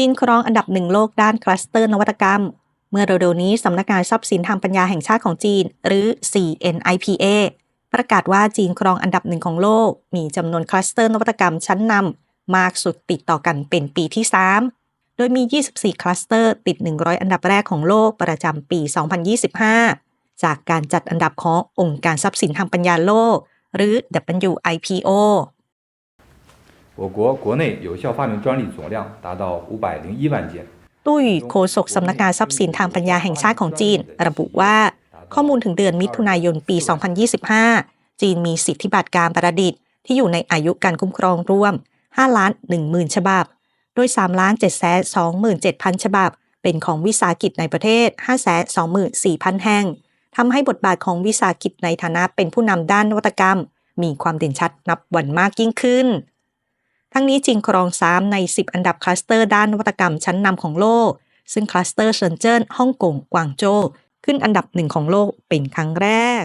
จีนครองอันดับหนึ่งโลกด้านคลัสเตอร์นวัตกรรม เมื่อเร็วๆนี้สำนักงานทรัพย์สินทางปัญญาแห่งชาติของจีน หรือ CNIPA ประกาศว่าจีนครองอันดับหนึ่งของโลก มีจำนวนคลัสเตอร์นวัตกรรมชั้นนำมากสุดติดต่อกันเป็นปีที่ 3 โดยมี 24 คลัสเตอร์ติด 100 อันดับแรกของโลกประจำปี 2025 จากการจัดอันดับขององค์การทรัพย์สินทางปัญญาโลก หรือ WIPO 我国国内有效发明专利总量达到五百零一万件。 ตุ้ยโฆษกสำนักงานทรัพย์สินทางปัญญาแห่งชาติของจีน ระบุว่า ข้อมูลถึงเดือนมิถุนายนปี 2025 จีนมีสิทธิบัตรการประดิษฐ์ที่อยู่ในอายุการคุ้มครองร่วม 5 ล้าน1หมื่นฉบับ โดย 3 ล้าน7แสน27,000 ฉบับ เป็นของวิสาหกิจในประเทศ 5 24,000 แห่ง ทำให้บทบาทของวิสาหกิจในฐานะเป็นผู้นำด้านนวัตกรรม มีความเด่นชัดนับวันมากยิ่งขึ้น ทั้งนี้จีนครอง3ใน 10 อันดับคลัสเตอร์ด้านนวัตกรรมชั้นนำของโลก ซึ่งคลัสเตอร์เซินเจิ้นฮ่องกงกวางโจวขึ้นอันดับหนึ่งของโลกเป็นครั้งแรก